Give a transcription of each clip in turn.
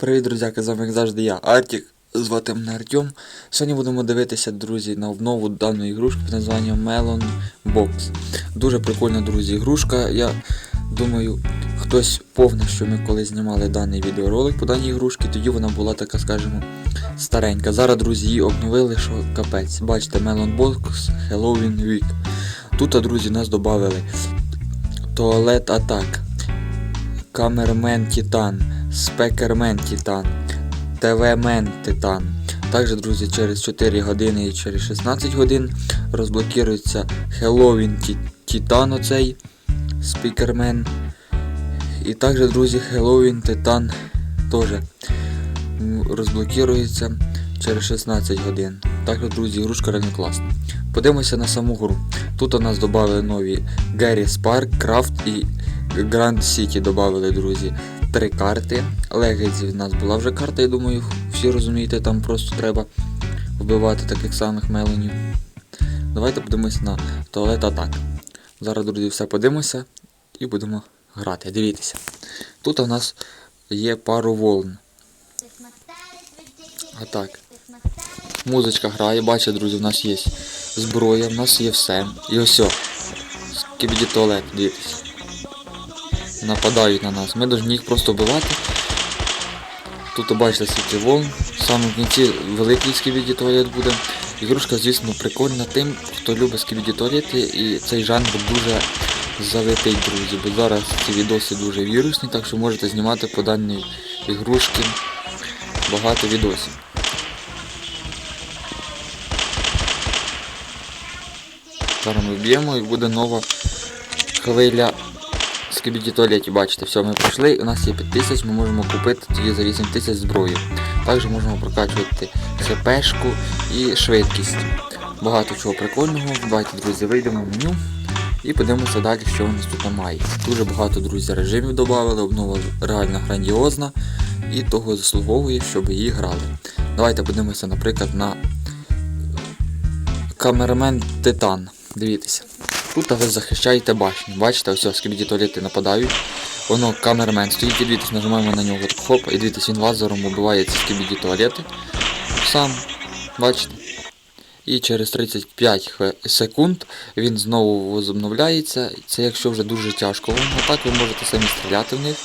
Привіт, друзяки, з вами як завжди я, Артік, звати мене Артем. Сьогодні будемо дивитися, друзі, на обнову даної ігрушки під названням Melon Box. Дуже прикольна, друзі, ігрушка. Я думаю, хтось повне, що ми коли знімали даний відеоролик по даній ігрушці, тоді вона була така, скажімо, старенька. Зараз, друзі, її обновили, що капець. Бачите, Melon Box Halloween Week. Тут, друзі, нас додали туалет атак. Камермен Титан, Спекермен Титан, ТВмен Титан. Також, друзі, через 4 години і через 16 годин розблокується Хеллоуін Титан оцей Спікермен. І також, друзі, Хеллоуін Титан теж м, розблокується через 16 годин. Також, друзі, ігрушка реально класна. Подивимося на саму гру. Тут у нас додали нові Гаррі Спарк, Крафт і Гранд Сіті додали, друзі, три карти. Легензі в нас була вже карта, я думаю, всі розумієте, там просто треба вбивати таких самих мелонів. Давайте подивимося на туалет атак. Зараз, друзі, все подивимося і будемо грати. Дивіться. Тут у нас є пару волн. А так. Музичка грає, бачите, друзі, в нас є зброя, в нас є все. І ось. о, Скібіді туалет, дивіться. Нападають на нас. Ми повинні їх просто вбивати. Тут бачите скільки волн. Саме в кінці великий скібіді туалет буде. Ігрушка, звісно, прикольна тим, хто любить скібіді туалети, і цей жанр дуже залетить, друзі. Бо зараз ці відоси дуже вірусні, так що можете знімати по даній ігрушці багато відосів. Зараз ми вб'ємо і буде нова хвиля скибіді туалеті. Бачите, все, ми пройшли, у нас є 5000, ми можемо купити тоді за 8000 зброю. Також можемо прокачувати хпшку і швидкість. Багато чого прикольного. Давайте, друзі, вийдемо в меню і подивимося далі, що у нас тут немає. Дуже багато, друзі, режимів додали, обнова реально грандіозна і того заслуговує, щоб її грали. Давайте подивимося, наприклад, на камерамен Титан. Дивіться. Тут ви захищаєте башню. Бачите, ось скібіді туалети нападають. Воно камермен стоїть і дивіться, нажимаємо на нього хоп, і дивіться, він лазером убиває ці скібіді туалети. Сам. Бачите? І через 35 хве- секунд він знову возобновляється. Це якщо вже дуже тяжко вам. А так ви можете самі стріляти в них.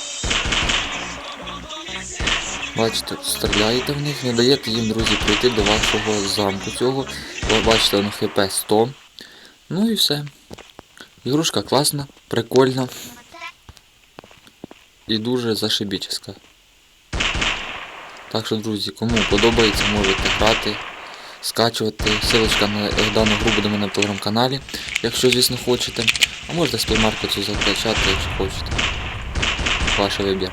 Бачите, стріляєте в них, не даєте їм, друзі, прийти до вашого замку цього. Бачите, воно хп 100. Ну і все. Ігрушка класна, прикольна. І дуже зашибіческа. Так що, друзі, кому подобається, можете грати, скачувати. Силочка на дану гру буде мене в телеграм-каналі, якщо, звісно, хочете. А можете з плеймаркету закачати, якщо хочете. Ваш вибір.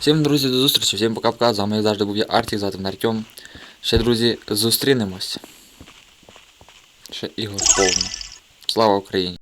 Всім, друзі, до зустрічі, всім пока-пока. З вами завжди був я Арті, звати мене Артем. Ще, друзі, зустрінемось. Ще ігор повно. Слава Україні!